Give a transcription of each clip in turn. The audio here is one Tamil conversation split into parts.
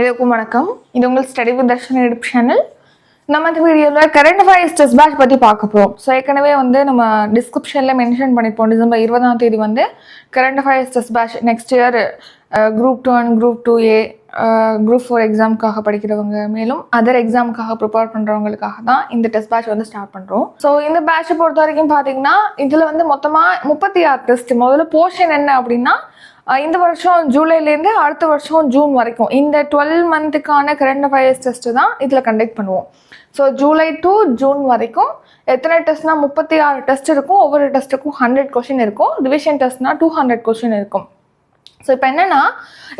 இதுக்கும் வணக்கம். இது உங்கள் study with Darshan YouTube channel நம்ம இந்த வீடியோவில் கரண்ட் அஃபேர்ஸ் டெஸ்ட் பேட்ச் பற்றி பார்க்க போகிறோம் ஸோ ஏற்கனவே வந்து நம்ம டிஸ்கிரிப்ஷனில் மென்ஷன் பண்ணிப்போம் டிசம்பர் இருபதாம் தேதி வந்து current affairs test batch next year group two and group two A group four எக்ஸாமுக்காக படிக்கிறவங்க மேலும் அதர் எக்ஸாமுக்காக ப்ரிப்பேர் பண்ணுறவங்களுக்காக தான் இந்த டெஸ்ட் பேட்ச் வந்து ஸ்டார்ட் பண்ணுறோம் ஸோ இந்த பேட்சை பொறுத்த வரைக்கும் பார்த்தீங்கன்னா இதில் வந்து மொத்தமாக முப்பத்தி ஆறு டெஸ்ட் முதல்ல போர்ஷன் என்ன அப்படின்னா இந்த வருஷம் ஜூலைலேருந்து அடுத்த வருஷம் ஜூன் வரைக்கும். இந்த டுவெல் மந்த்துக்கான கரண்ட் அஃபயர்ஸ் டெஸ்ட்டு தான் இதில் கண்டக்ட் பண்ணுவோம். ஸோ ஜூலை டு ஜூன் வரைக்கும் எத்தனை டெஸ்ட்னா முப்பத்தி ஆறு டெஸ்ட் இருக்கும். ஒவ்வொரு டெஸ்ட்டுக்கும் ஹண்ட்ரட் கொஷின் இருக்கும். ரிவிஷன் டெஸ்ட்னால் டூ ஹண்ட்ரட் கொஷின் இருக்கும். ஸோ இப்போ என்னன்னா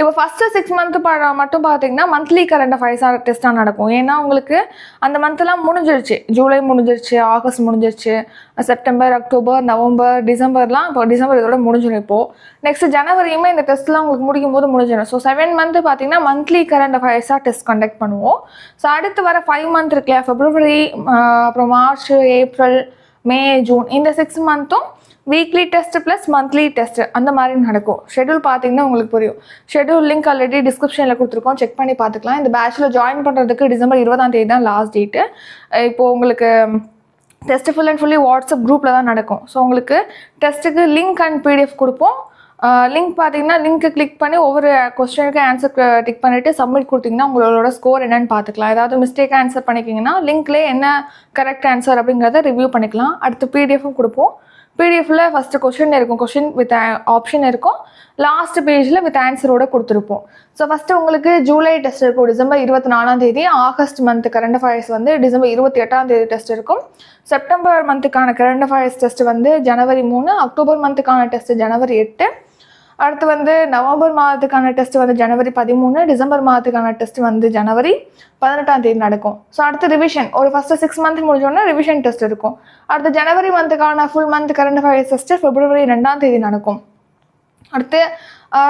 இப்போ ஃபஸ்ட்டு சிக்ஸ் மந்த்து மந்த் மட்டும் பார்த்தீங்கன்னா மந்த்லி கரண்ட் அஃபேர்ஸாக டெஸ்ட்டாக நடக்கும். ஏன்னா உங்களுக்கு அந்த மந்த்லாம் முடிஞ்சிருச்சு. ஜூலை முடிஞ்சிருச்சு ஆகஸ்ட் முடிஞ்சிருச்சு செப்டம்பர் அக்டோபர் நவம்பர் டிசம்பர்லாம் இப்போ டிசம்பர் இதோட முடிஞ்சிடும் இப்போது நெக்ஸ்ட் ஜனவரியுமே இந்த டெஸ்ட்லாம் உங்களுக்கு முடிக்கும் போது முடிஞ்சிடும் ஸோ செவன் மந்த்து பார்த்தீங்கன்னா மந்த்லி கரண்ட் அஃபேர்ஸாக டெஸ்ட் கண்டக்ட் பண்ணுவோம். ஸோ அடுத்து வர ஃபைவ் மந்த் இருக்கு இல்லையா ஃபெப்ரவரி அப்புறம் மார்ச் ஏப்ரல் மே ஜூன் இந்த six மந்த்தும் weekly test plus monthly test அந்த மாதிரி நடக்கும். ஷெடியூல் பார்த்தீங்கன்னா உங்களுக்கு புரியும். ஷெடியூல் லிங்க் ஆல்ரெடி டிஸ்கிரிப்ஷனில் கொடுத்துருக்கோம். செக் பண்ணி பார்த்துக்கலாம். இந்த பேச்சில் ஜாயின் பண்ணுறதுக்கு டிசம்பர் இருபதாம் தேதி தான் லாஸ்ட் டேட்டு இப்போது உங்களுக்கு test full and fully WhatsApp குரூப்பில் தான் நடக்கும். ஸோ உங்களுக்கு டெஸ்ட்டுக்கு லிங்க் அண்ட் பிடிஎஃப் கொடுப்போம். லிங்க் பார்த்தீங்கன்னா லிங்க்கை கிளிக் பண்ணி ஒவ்வொரு கொஸ்டினுக்கு ஆன்சர் டிக் பண்ணிவிட்டு சப்மிட் கொடுத்தீங்கன்னா உங்களோட ஸ்கோர் என்னன்னு பார்த்துக்கலாம். ஏதாவது மிஸ்டேக் ஆன்சர் பண்ணிக்கிங்கன்னா லிங்க்லேயே என்ன கரெக்ட் ஆன்சர் அப்படிங்கிறத ரிவ்யூ பண்ணிக்கலாம். அடுத்து பிடிஎஃப்பும் கொடுப்போம். பிடிஎஃப்ல ஃபஸ்ட்டு கொஷின் இருக்கும். கொஷின் வித் ஆப்ஷன் இருக்கும். லாஸ்ட் பேஜில் வித் ஆன்சரோட கொடுத்துருப்போம். ஸோ ஃபஸ்ட்டு உங்களுக்கு ஜூலை டெஸ்ட் இருக்கும். டிசம்பர் இருபத்தி நாலாம் தேதி ஆகஸ்ட் மந்த் கரண்ட் அஃபேர்ஸ் வந்து டிசம்பர் இருபத்தி எட்டாம் தேதி டெஸ்ட் இருக்கும். செப்டம்பர் மந்த்துக்கான கரண்ட் அஃபேர்ஸ் டெஸ்ட் வந்து ஜனவரி மூணு அக்டோபர் மந்த்துக்கான டெஸ்ட் ஜனவரி எட்டு. அடுத்து வந்து நவம்பர் மாதத்துக்கான டெஸ்ட் வந்து ஜனவரி பதிமூணு டிசம்பர் மாதத்துக்கான டெஸ்ட் வந்து ஜனவரி பதினெட்டாம் தேதி நடக்கும். ஸோ அடுத்து ரிவிஷன் ஒரு ஃபஸ்ட்டு சிக்ஸ் மந்த் முடிஞ்சோடனே ரிவிஷன் டெஸ்ட் இருக்கும். அடுத்து ஜனவரி மந்த்துக்கான full month current affairs test பிப்ரவரி ரெண்டாம் தேதி நடக்கும். அடுத்து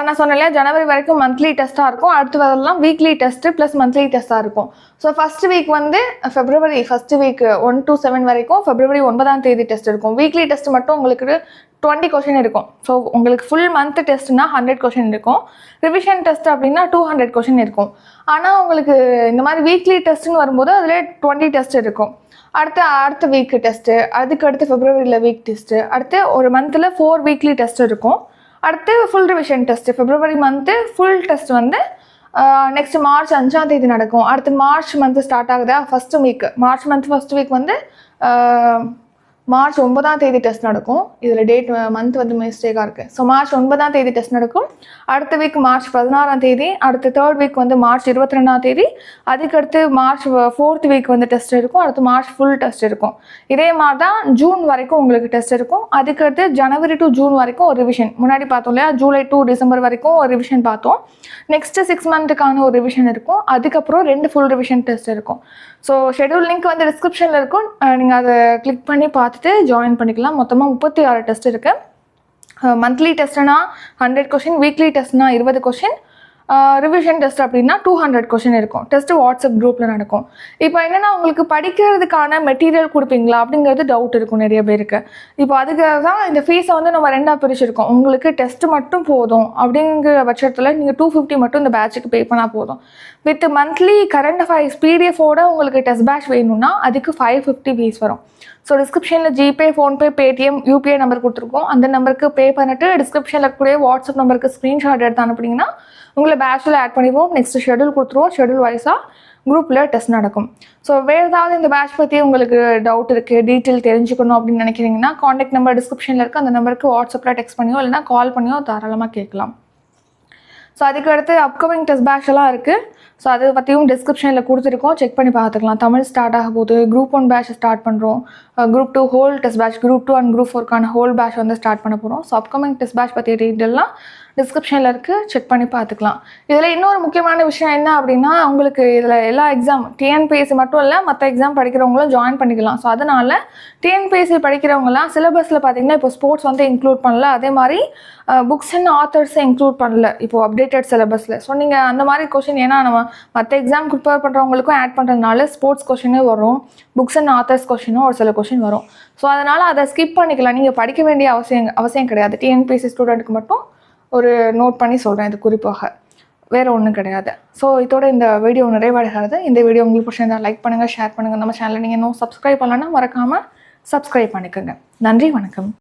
நான் சொன்னேன் ஜனவரி வரைக்கும் மந்த்லி டெஸ்ட்டாக இருக்கும். அடுத்து வரலாம் வீக்லி டெஸ்ட்டு ப்ளஸ் மந்த்லி டெஸ்ட்டாக இருக்கும். ஸோ ஃபஸ்ட் வீக் வந்து February first week one to seven வரைக்கும் ஃபெப்ரவரி ஒன்பதாம் தேதி டெஸ்ட் இருக்கும் வீக்லி டெஸ்ட் மட்டும் உங்களுக்கு டுவெண்ட்டி கொஷின் இருக்கும். ஸோ உங்களுக்கு ஃபுல் மந்த் டெஸ்ட்னா ஹண்ட்ரட் கொஷின் இருக்கும். ரிவிஷன் டெஸ்ட் அப்படின்னா டூ ஹண்ட்ரட் கொஷின் இருக்கும். ஆனால் உங்களுக்கு இந்த மாதிரி வீக்லி டெஸ்ட்னு வரும்போது அதில் டுவெண்ட்டி டெஸ்ட் இருக்கும். அடுத்து அடுத்த வீக் டெஸ்ட்டு அதுக்கு அடுத்து ஃபெப்ரவரியில் வீக் டெஸ்ட்டு அடுத்து ஒரு மந்தில் ஃபோர் வீக்லி டெஸ்ட் இருக்கும். அடுத்து ஃபுல் ரிவிஷன் டெஸ்ட் பிப்ரவரி மந்த்து ஃபுல் டெஸ்ட் வந்து நெக்ஸ்ட் மார்ச் அஞ்சாம் தேதி நடக்கும். அடுத்து மார்ச் மந்த் ஸ்டார்ட் ஆகுதா? First week March month first week வந்து மார்ச் ஒன்பதாம் தேதி டெஸ்ட் நடக்கும். இதில் டேட் மந்த் வந்து மிஸ்டேக்காக இருக்குது ஸோ மார்ச் ஒன்பதாம் தேதி டெஸ்ட் நடக்கும். அடுத்த வீக் மார்ச் பதினாறாம் தேதி அடுத்த தேர்ட் வீக் வந்து மார்ச் இருபத்தி ரெண்டாம் தேதி அதுக்கடுத்து மார்ச் ஃபோர்த் வீக் வந்து டெஸ்ட் இருக்கும் அடுத்து மார்ச் ஃபுல் டெஸ்ட் இருக்கும் இதே மாதிரி தான் ஜூன் வரைக்கும் உங்களுக்கு டெஸ்ட் இருக்கும் அதுக்கடுத்து ஜனவரி டு ஜூன் வரைக்கும் ஒரு ரிவிஷன் முன்னாடி பார்த்தோம் இல்லையா? ஜூலை டு டிசம்பர் வரைக்கும் ஒரு ரிவிஷன் பார்த்தோம். நெக்ஸ்ட் சிக்ஸ் மந்த்துக்கான ஒரு ரிவிஷன் இருக்கும். அதுக்கப்புறம் ரெண்டு ஃபுல் ரிவிஷன் டெஸ்ட் இருக்கும். ஸோ ஷெடியூல் லிங்க் வந்து டிஸ்கிரிப்ஷனில் இருக்கும். நீங்கள் அதை கிளிக் பண்ணி பார்த்து பார்த்துட்டு ஜாயின் பண்ணிக்கலாம். மொத்தமாக முப்பத்தி ஆறு டெஸ்ட் இருக்குது மந்த்லி டெஸ்ட்னா ஹண்ட்ரட் கொஷின் வீக்லி டெஸ்ட்னா இருபது கொஷின் ரிவிஷன் டெஸ்ட் அப்படின்னா டூ ஹண்ட்ரட் கொஷின் இருக்கும். டெஸ்ட்டு வாட்ஸ்அப் குரூப்பில் நடக்கும். இப்போ என்னென்னா உங்களுக்கு படிக்கிறதுக்கான மெட்டீரியல் கொடுப்பீங்களா? அப்படிங்கிறது டவுட் இருக்கும் நிறைய பேருக்கு. இப்போ அதுக்காக தான் இந்த ஃபீஸை வந்து நம்ம ரெண்டாக பிரிச்சிருக்கோம். உங்களுக்கு டெஸ்ட் மட்டும் போதும் அப்படிங்கிற பட்சத்தில் நீங்கள் டூ ஃபிஃப்டி மட்டும் இந்த பேட்சுக்கு பே பண்ணால் போதும். வித் மந்த்லி கரண்ட் அஃபேர்ஸ் பிடிஎஃபோட உங்களுக்கு டெஸ்ட் பேட்ச் வேணும்னா அதுக்கு ஃபைவ் ஃபிஃப்டி ஃபீஸ் வரும். ஸோ டிஸ்கிரிப்ஷனில் GPay PhonePe Paytm UPI number கொடுத்துருக்கோம். அந்த நம்பருக்கு பே பண்ணிட்டு டிஸ்கிரிப்ஷனில் கூட வாட்ஸ்அப் நம்பருக்கு ஸ்க்ரீன்ஷாட் எடுத்து அனுப்புனீங்கன்னா உங்களை பேட்சில் ஆட் பண்ணிடுவோம். நெக்ஸ்ட் ஷெடியூல் கொடுத்துருவோம். ஷெடியூல் வைஸாக குரூப்பில் டெஸ்ட் நடக்கும். ஸோ வேறு ஏதாவது இந்த பேட்ச் பற்றி உங்களுக்கு டவுட் இருக்குது டீட்டெயில் தெரிஞ்சுக்கணும் அப்படின்னு நினைக்கிறீங்கன்னா காண்டாக்ட் நம்பர் டிஸ்கிரிப்ஷனில் இருக்குது அந்த நம்பருக்கு வாட்ஸ்அப்பில் டெக்ஸ்ட் பண்ணியோ இல்லைனா கால் பண்ணியோ தாராளமாக கேட்கலாம். ஸோ அதுக்கு அடுத்து அப்கமிங் டெஸ்ட் பேட்ச் எல்லாம் இருக்குது ஸோ அதை பற்றியும் டிஸ்கிரிப்ஷனில் கொடுத்துருக்கோம். செக் பண்ணி பார்த்துக்கலாம். தமிழ் ஸ்டார்ட் ஆக போகுது. குரூப் ஒன் பேட்ச் ஸ்டார்ட் பண்ணுறோம் group two whole test batch group two and group ஃபோர்க்கான whole batch வந்து ஸ்டார்ட் பண்ண போகிறோம் ஸோ அப்கமிங் டெஸ்ட் பேட்ச் பற்றிய டீட்டெயிலாம் டிஸ்கிரிப்ஷனில் இருக்குது செக் பண்ணி பார்த்துக்கலாம். இதில் இன்னொரு முக்கியமான விஷயம் என்ன அப்படின்னா உங்களுக்கு இதில் எல்லா எக்ஸாம் டிஎன்பிஎஸ்சி மட்டும் இல்லை மற்ற எக்ஸாம் படிக்கிறவங்களும் ஜாயின் பண்ணிக்கலாம். ஸோ அதனால் டிஎன்பிஎஸ்சி படிக்கிறவங்கலாம் சிலபஸில் பார்த்தீங்கன்னா இப்போ ஸ்போர்ட்ஸ் வந்து இன்க்ளூட் பண்ணல. அதே மாதிரி புக்ஸ் அண்ட் ஆத்தர்ஸை இன்க்ளூட் பண்ணல. இப்போது அப்டேட்டட் சிலபஸில் ஸோ நீங்கள் அந்த மாதிரி கொஷின் ஏன்னா நம்ம மற்ற எக்ஸாம் ப்ரிப்பேர் பண்ணுறவங்களுக்கும் ஆட் பண்ணுறதுனால ஸ்போர்ட்ஸ் கொஷினே வரும். புக்ஸ் அண்ட் ஆத்தர்ஸ் கொஷினும் ஒரு சில கொஷின் வரும். ஸோ அதனால் அதை ஸ்கிப் பண்ணிக்கலாம். நீங்கள் படிக்க வேண்டிய அவசியம் அவசியம் கிடையாது. டிஎன்பிஎஸ்சி ஸ்டூடெண்ட்டுக்கு மட்டும் ஒரு நோட் பண்ணி சொல்கிறேன் இது குறிப்பாக. வேறு ஒன்றும் கிடையாது. ஸோ இதோட இந்த வீடியோ நிறைவடைகிறது. இந்த வீடியோ உங்களுக்கு பிடிச்சிருந்தா லைக் பண்ணுங்கள் ஷேர் பண்ணுங்கள் நம்ம சேனலை நீங்கள் இன்னும் சப்ஸ்கிரைப் பண்ணலன்னா மறக்காமல் சப்ஸ்கிரைப் பண்ணிக்கோங்க. நன்றி வணக்கம்.